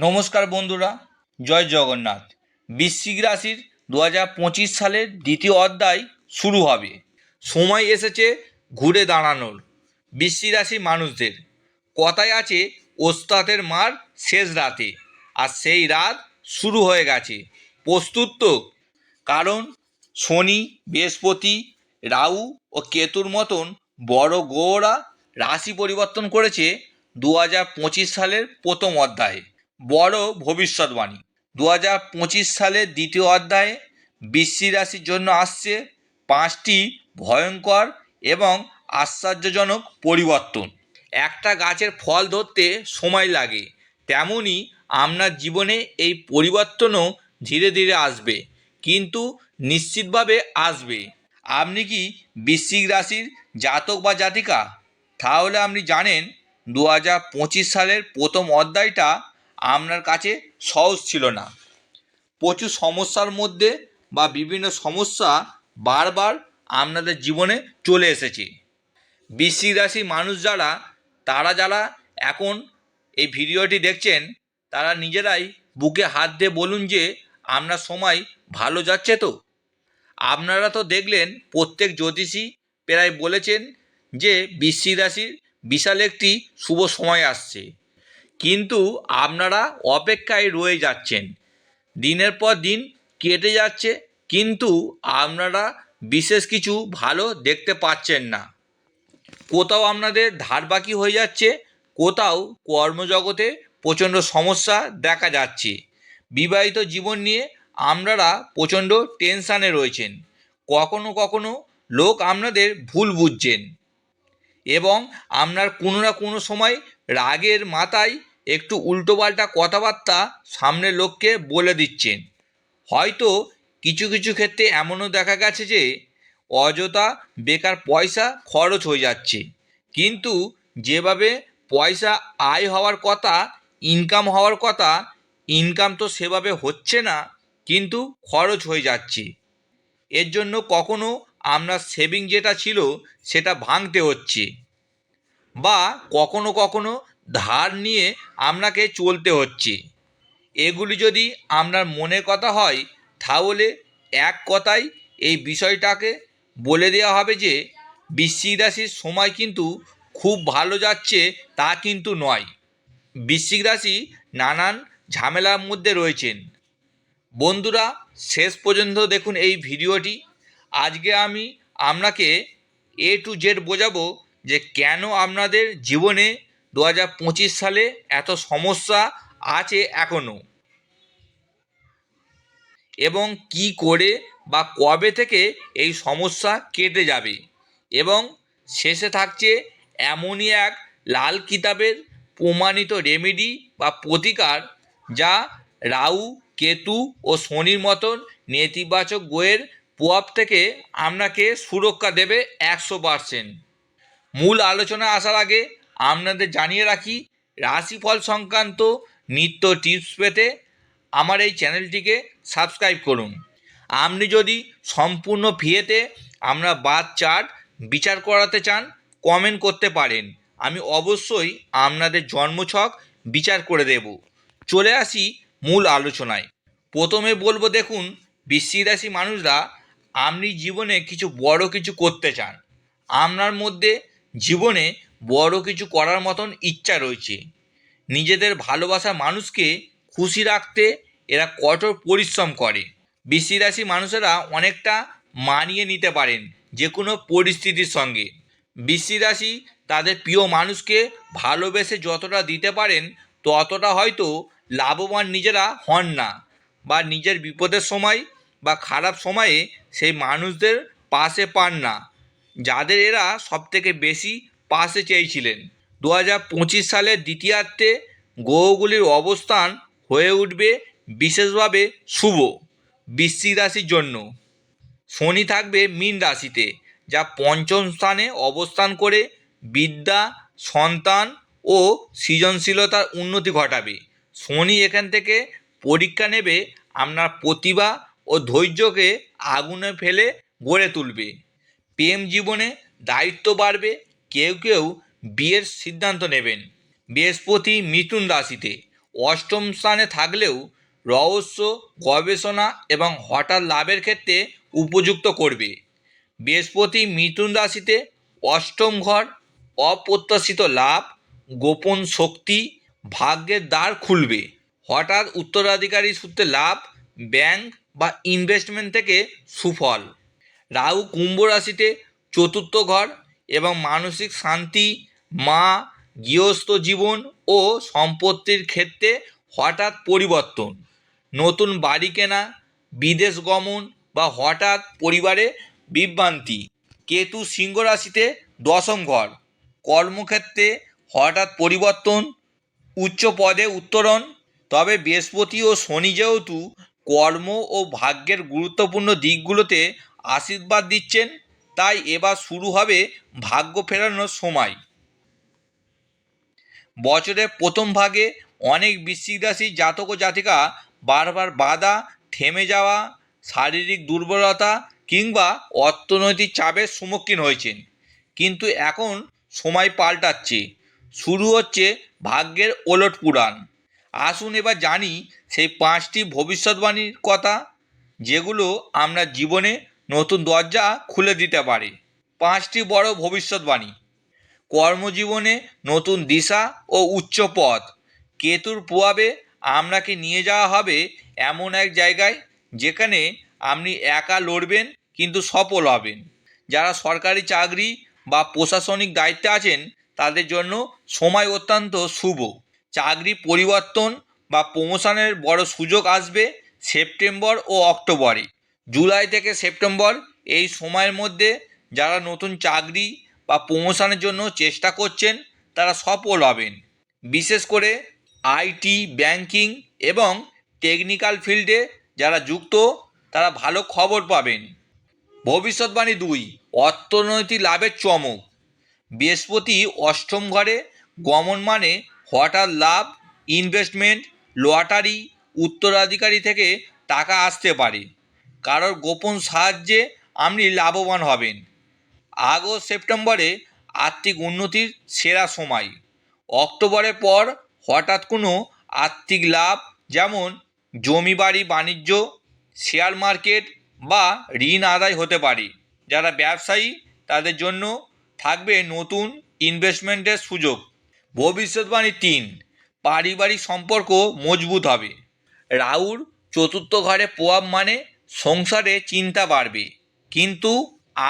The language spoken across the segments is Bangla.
নমস্কার বন্ধুরা, জয় জগন্নাথ। বৃশ্চিক রাশির দু হাজার পঁচিশ সালের দ্বিতীয় অধ্যায় শুরু হবে। সময় এসেছে ঘুরে দাঁড়ানোর। বৃশ্চিক রাশির মানুষদের, কথায় আছে, ওস্তাদের মার শেষ রাতে, আর সেই রাত শুরু হয়ে গেছে। প্রস্তুত তো? কারণ শনি, বৃহস্পতি, রাহু ও কেতুর মতন বড় গ্রহরা রাশি পরিবর্তন করেছে দু হাজার পঁচিশ সালের প্রথম অধ্যায়ে। বড় ভবিষ্যৎবাণী। দু হাজার পঁচিশ সালের দ্বিতীয় অধ্যায়ে বৃশ্চিক রাশির জন্য আসছে পাঁচটি ভয়ঙ্কর এবং আশ্চর্যজনক পরিবর্তন। একটা গাছের ফল ধরতে সময় লাগে তেমনই আপনার জীবনে এই পরিবর্তনও ধীরে ধীরে আসবে, কিন্তু নিশ্চিতভাবে আসবে। আপনি কি বৃশ্চিক রাশির জাতক বা জাতিকা? তাহলে আপনি জানেন দু হাজার পঁচিশ সালের প্রথম অধ্যায়টা আপনার কাছে সহজ ছিল না। প্রচুর সমস্যার মধ্যে বা বিভিন্ন সমস্যা বারবার আপনাদের জীবনে চলে এসেছে। বৃশ্চিক রাশির মানুষ যারা, তারা যারা এখন এই ভিডিওটি দেখছেন, তারা নিজেরাই বুকে হাত দিয়ে বলুন যে, আপনার সময় ভালো যাচ্ছে তো? আপনারা তো দেখলেন, প্রত্যেক জ্যোতিষী প্রায় বলেছেন যে, বৃশ্চিক রাশির বিশাল একটি শুভ সময় আসছে। কিন্তু আপনারা অপেক্ষায় রয়ে যাচ্ছেন। দিনের পর দিন কেটে যাচ্ছে, কিন্তু আপনারা বিশেষ কিছু ভালো দেখতে পাচ্ছেন না। কোথাও আপনাদের ধার বাকি হয়ে যাচ্ছে, কোথাও কর্মজগতে প্রচণ্ড সমস্যা দেখা যাচ্ছে। বিবাহিত জীবন নিয়ে আপনারা প্রচণ্ড টেনশানে রয়েছেন। কখনো কখনো লোক আপনাদের ভুল বুঝছেন এবং আপনার কোনো না কোনো সময় রাগের মাথায় একটু উল্টোপাল্টা কথাবার্তা সামনের লোককে বলে দিচ্ছেন। হয়তো কিছু কিছু ক্ষেত্রে এমনও দেখা গেছে যে, অযথা বেকার পয়সা খরচ হয়ে যাচ্ছে। কিন্তু যেভাবে পয়সা আয় হওয়ার কথা ইনকাম হওয়ার কথা ইনকাম তো সেভাবে হচ্ছে না, কিন্তু খরচ হয়ে যাচ্ছে। এর জন্য কখনো আপনার সেভিং যেটা ছিল, সেটা ভাঙতে হচ্ছে। বা কখনো কখনো ধার নিয়ে আপনাকে চলতে হচ্ছে। এগুলি যদি আপনার মনের কথা হয়, তাহলে এক কথায় এই বিষয়টাকে বলে দেওয়া হবে যে, বৃশ্চিক সময় কিন্তু খুব ভালো যাচ্ছে তা কিন্তু নয়। বৃশ্চিক রাশি নানান ঝামেলার মধ্যে রয়েছেন। বন্ধুরা, শেষ পর্যন্ত দেখুন এই ভিডিওটি। আজকে আমি আপনাকে এ টু জেড বোঝাবো যে কেন আপনাদের জীবনে দু হাজার পঁচিশ সালে এত সমস্যা আছে এখনও এবং কি করে বা কবে থেকে এই সমস্যা কেটে যাবে? এবং শেষে থাকছে এমনই এক লাল কিতাবের প্রমাণিত রেমেডি বা প্রতিকার যা রাহু, কেতু ও শনির মতন নেতিবাচক গোয়ের প্রভাব থেকে আপনাকে সুরক্ষা দেবে একশো পারসেন্ট মূল আলোচনা আসার আগে আপনাদের জানিয়ে রাখি, রাশিফল সংক্রান্ত নিত্য টিপস পেতে আমার এই চ্যানেলটিকে সাবস্ক্রাইব করুন। আপনি যদি সম্পূর্ণ ফিয়েতে আমরা বাদ চার্ট বিচার করাতে চান, কমেন্ট করতে পারেন। আমি অবশ্যই আপনাদের জন্মছক বিচার করে দেব। চলে আসি মূল আলোচনায়। প্রথমে বলব দেখুন, বৃশ্চিক রাশি মানুষরা আপনি জীবনে কিছু বড় কিছু করতে চান। আপনার মধ্যে জীবনে বড় কিছু করার মতন ইচ্ছা রয়েছে। নিজেদের ভালোবাসার মানুষকে খুশি রাখতে এরা কঠোর পরিশ্রম করে। বৃশ্চিক রাশি মানুষেরা অনেকটা মানিয়ে নিতে পারেন যে কোনো পরিস্থিতির সঙ্গে। বৃশ্চিক রাশি তাদের প্রিয় মানুষকে ভালোবেসে যতটা দিতে পারেন, ততটা হয়তো লাভবান নিজেরা হন না বা নিজের বিপদের সময় বা খারাপ সময়ে সেই মানুষদের পাশে পান না। যাদের এরা সবথেকে বেশি পাশে চেয়েছিলেন। দু হাজার পঁচিশ সালের দ্বিতীয়ার্ধে গ্রহগুলির অবস্থান হয়ে উঠবে বিশেষভাবে শুভ বৃশ্চিক রাশির জন্য। শনি থাকবে মীন রাশিতে, যা পঞ্চম স্থানে অবস্থান করে বিদ্যা, সন্তান ও সৃজনশীলতার উন্নতি ঘটাবে। শনি এখান থেকে পরীক্ষা নেবে, আপনার প্রতিভা ও ধৈর্যকে আগুনে ফেলে গড়ে তুলবে। প্রেম জীবনে দায়িত্ব বাড়বে, কেউ কেউ বিয়ের সিদ্ধান্ত নেবেন। বৃহস্পতি মিথুন রাশিতে অষ্টম স্থানে থাকলেও রহস্য, গবেষণা এবং হঠাৎ লাভের ক্ষেত্রে উপযুক্ত করবে। বৃহস্পতি মিথুন রাশিতে অষ্টম ঘর, অপ্রত্যাশিত লাভ, গোপন শক্তি, ভাগ্যের দ্বার খুলবে। হঠাৎ উত্তরাধিকারী সূত্রে লাভ, ব্যাংক বা ইনভেস্টমেন্ট থেকে সুফল। রাহু কুম্ভ রাশিতে চতুর্থ ঘর এবং মানসিক শান্তি, মা, গৃহস্থ জীবন ও সম্পত্তির ক্ষেত্রে হঠাৎ পরিবর্তন। নতুন বাড়ি কেনা, বিদেশ গমন বা হঠাৎ পরিবারে বিভ্রান্তি। কেতু সিংহ রাশিতে দশম ঘর। কর্মক্ষেত্রে হঠাৎ পরিবর্তন, উচ্চ পদে উত্তরণ, তবে বৃহস্পতি ও শনি যেহেতু কর্ম ও ভাগ্যের গুরুত্বপূর্ণ দিকগুলোতে আশীর্বাদ দিচ্ছেন, তাই এবার শুরু হবে ভাগ্য ফেরানোর সময়। বছরের প্রথম ভাগে অনেক বৃশ্চিক রাশি জাতক ও জাতিকা বারবার বাধা, থেমে যাওয়া, শারীরিক দুর্বলতা কিংবা অর্থনৈতিক চাপের সম্মুখীন হয়েছেন। কিন্তু এখন সময় পাল্টাচ্ছে। শুরু হচ্ছে ভাগ্যের ওলট পুরাণ। আসুন এবার জানি সেই পাঁচটি ভবিষ্যৎবাণীর কথা, যেগুলো আমরা জীবনে নতুন দরজা খুলে দিতে পারে। পাঁচটি বড় ভবিষ্যৎবাণী। কর্মজীবনে নতুন দিশা ও উচ্চ পথ। কেতুর প্রভাবে আপনাকে নিয়ে যাওয়া হবে এমন এক জায়গায় যেখানে আপনি একা লড়বেন কিন্তু সফল হবেন। যারা সরকারি চাকরি বা প্রশাসনিক দায়িত্বে আছেন, তাদের জন্য সময় অত্যন্ত শুভ। চাকরি পরিবর্তন বা প্রমোশনের বড় সুযোগ আসবে সেপ্টেম্বর ও অক্টোবরে। জুলাই থেকে সেপ্টেম্বর এই সময়ের মধ্যে যারা নতুন চাকরি বা প্রমোশনের জন্য চেষ্টা করছেন, তারা সফল হবেন। বিশেষ করে আইটি ব্যাংকিং এবং টেকনিক্যাল ফিল্ডে যারা যুক্ত, তারা ভালো খবর পাবেন। ভবিষ্যৎবাণী দুই, অর্থনৈতিক লাভের চমক। বৃহস্পতি অষ্টম ঘরে গমন মানে হঠাৎ লাভ, ইনভেস্টমেন্ট, লটারি, উত্তরাধিকারী থেকে টাকা আসতে পারে। কারোর গোপন সাহায্যে আপনি লাভবান হবেন। আগস্ট সেপ্টেম্বরে আর্থিক উন্নতির সেরা সময়। অক্টোবরের পর হঠাৎ কোনো আর্থিক লাভ যেমন জমি বাড়ি বাণিজ্য, শেয়ার মার্কেট বা ঋণ আদায় হতে পারে। যারা ব্যবসায়ী, তাদের জন্য থাকবে নতুন ইনভেস্টমেন্টের সুযোগ। ভবিষ্যৎবাণী তিন, পারিবারিক সম্পর্ক মজবুত হবে। রাউর চতুর্থ ঘরে প্রভাব মানে সংসারে চিন্তা বাড়বে, কিন্তু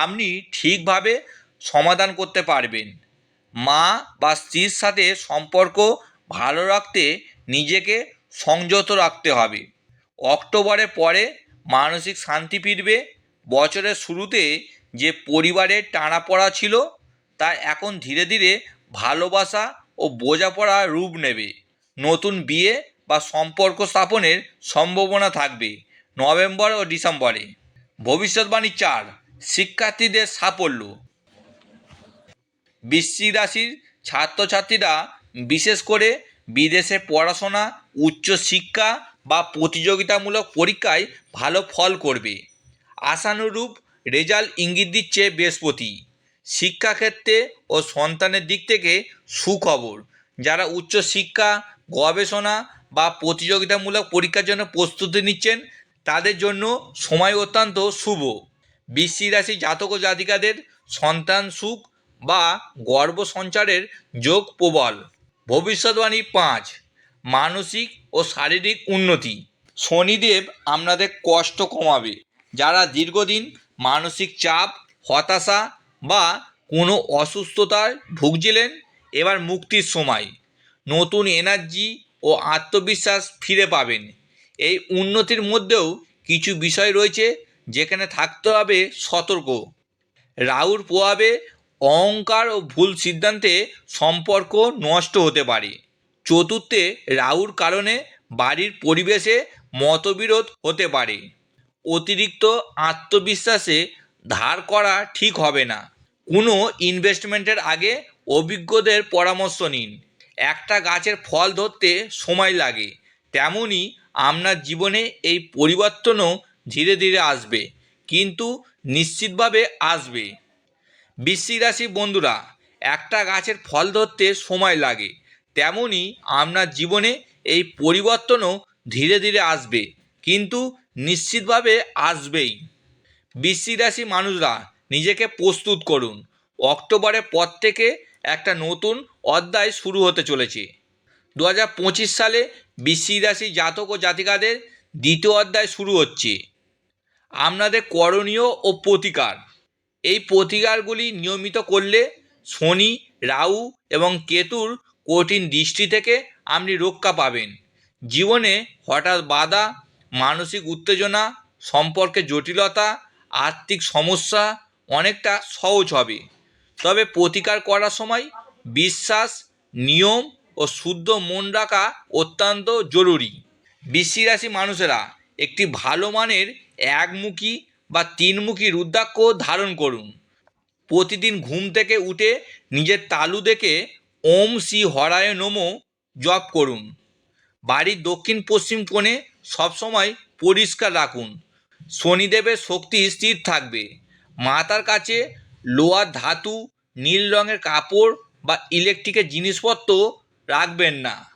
আপনি ঠিকভাবে সমাধান করতে পারবেন। মা বা স্ত্রীর সাথে সম্পর্ক ভালো রাখতে নিজেকে সংযত রাখতে হবে। অক্টোবরের পরে মানসিক শান্তি ফিরবে। বছরের শুরুতে যে পরিবারের টানাপড়া ছিল, তা এখন ধীরে ধীরে ভালোবাসা ও বোঝাপড়া রূপ নেবে। নতুন বিয়ে বা সম্পর্ক স্থাপনের সম্ভাবনা থাকবে। নভেম্বর ও ডিসেম্বরে। ভবিষ্যৎবাণী চার, শিক্ষার্থীদের সাফল্য। বৃশ্চিক রাশির ছাত্রছাত্রীরা বিশেষ করে বিদেশে পড়াশোনা, উচ্চ শিক্ষা বা প্রতিযোগিতামূলক পরীক্ষায় ভালো ফল করবে। আশানুরূপ রেজাল্ট ইঙ্গিত দিচ্ছে বৃহস্পতি। শিক্ষাক্ষেত্রে ও সন্তানের দিক থেকে সুখবর। যারা উচ্চ শিক্ষা, গবেষণা বা প্রতিযোগিতামূলক পরীক্ষার জন্য প্রস্তুতি নিচ্ছেন তাদের জন্য সময় অত্যন্ত শুভ। বৃশ্চিক রাশি জাতক ও জাতিকাদের সন্তান সুখ বা গর্ব সঞ্চারের যোগ প্রবল। ভবিষ্যৎবাণী পাঁচ, মানসিক ও শারীরিক উন্নতি। শনিদেব আপনাদের কষ্ট কমাবে। যারা দীর্ঘদিন মানসিক চাপ, হতাশা বা কোনো অসুস্থতায় ভুগছিলেন, এবার মুক্তির সময়। নতুন এনার্জি ও আত্মবিশ্বাস ফিরে পাবেন। এই উন্নতির মধ্যেও কিছু বিষয় রয়েছে যেখানে থাকতে হবে সতর্ক। রাহুর প্রভাবে অহংকার ও ভুল সিদ্ধান্তে সম্পর্ক নষ্ট হতে পারে। চতুর্থে, রাহুর কারণে বাড়ির পরিবেশে মতবিরোধ হতে পারে। অতিরিক্ত আত্মবিশ্বাসে ধার করা ঠিক হবে না। কোনো ইনভেস্টমেন্টের আগে অভিজ্ঞদের পরামর্শ নিন। একটা গাছের ফল ধরতে সময় লাগে। তেমনই আপনার জীবনে এই পরিবর্তনও ধীরে ধীরে আসবে, কিন্তু নিশ্চিতভাবে আসবে। বৃশ্চিক রাশি বন্ধুরা, একটা গাছের ফল ধরতে সময় লাগে, তেমনই আপনার জীবনে এই পরিবর্তনও ধীরে ধীরে আসবে, কিন্তু নিশ্চিতভাবে আসবেই। বৃশ্চিক রাশি মানুষরা, নিজেকে প্রস্তুত করুন। অক্টোবরের পর থেকে একটা নতুন অধ্যায় শুরু হতে চলেছে। দু হাজার পঁচিশ সালে বৃশ্চিক রাশি জাতক ও জাতিকাদের দ্বিতীয় অধ্যায় শুরু হচ্ছে। আপনাদের করণীয় ও প্রতিকার। এই প্রতিকারগুলি নিয়মিত করলে শনি, রাহু এবং কেতুর কঠিন দৃষ্টি থেকে আপনি রক্ষা পাবেন। জীবনে হঠাৎ বাধা, মানসিক উত্তেজনা, সম্পর্কে জটিলতা, আর্থিক সমস্যা অনেকটা সহজ হবে। তবে প্রতিকার করার সময় বিশ্বাস, নিয়ম ও শুদ্ধ মন রাখা অত্যন্ত জরুরি। বৃশ্চিক রাশি মানুষেরা একটি ভালো মানের একমুখী বা তিনমুখী রুদ্রাক্ষ ধারণ করুন। প্রতিদিন ঘুম থেকে উঠে নিজের তালু দেখে ওম শ্রী হরায় নমো জপ করুন। বাড়ির দক্ষিণ পশ্চিম কোণে সবসময় পরিষ্কার রাখুন। শনিদেবের শক্তি স্থির থাকবে। মাতার কাছে লোহার ধাতু, নীল রঙের কাপড় বা ইলেকট্রিকের জিনিসপত্র রাখবেন না।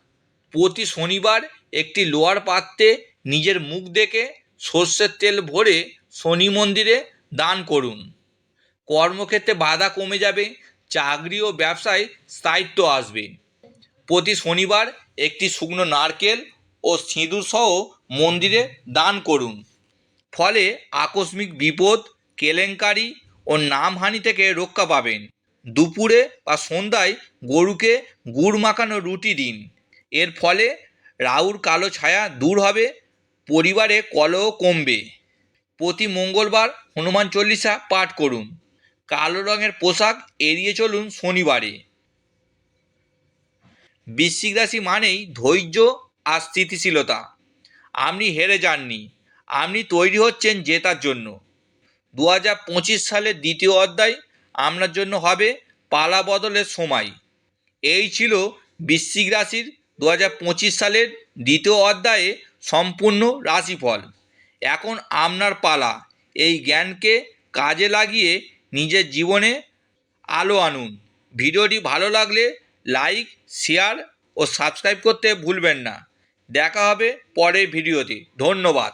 প্রতি শনিবার একটি লোহার পাত্রে নিজের মুখ দেখে সর্ষের তেল ভরে শনি মন্দিরে দান করুন। কর্মক্ষেত্রে বাধা কমে যাবে, চাকরি ও ব্যবসায় স্থায়িত্ব আসবে। প্রতি শনিবার একটি শুকনো নারকেল ও সিঁদুর সহ মন্দিরে দান করুন। ফলে আকস্মিক বিপদ, কেলেঙ্কারি ও নামহানি থেকে রক্ষা পাবেন। দুপুরে বা সন্ধ্যায় গরুকে গুড় মাখানো রুটি দিন। এর ফলে রাহুর কালো ছায়া দূর হবে, পরিবারে কলহ কমবে। প্রতি মঙ্গলবার হনুমান চল্লিশা পাঠ করুন। কালো রঙের পোশাক এড়িয়ে চলুন শনিবারে। বৃশ্চিক রাশি মানেই ধৈর্য আর স্থিতিশীলতা। আপনি হেরে যাননি, আপনি তৈরি হচ্ছেন জেতার জন্য। দু হাজার পঁচিশ সালের দ্বিতীয় অধ্যায় আপনার জন্য হবে পালা বদলের সময়। এই ছিল বৃশ্চিক রাশির দু হাজার পঁচিশ সালের দ্বিতীয় অধ্যায়ে সম্পূর্ণ রাশিফল। এখন আপনার পালা, এই জ্ঞানকে কাজে লাগিয়ে নিজের জীবনে আলো আনুন। ভিডিওটি ভালো লাগলে লাইক, শেয়ার ও সাবস্ক্রাইব করতে ভুলবেন না। দেখা হবে পরের ভিডিওতে। ধন্যবাদ।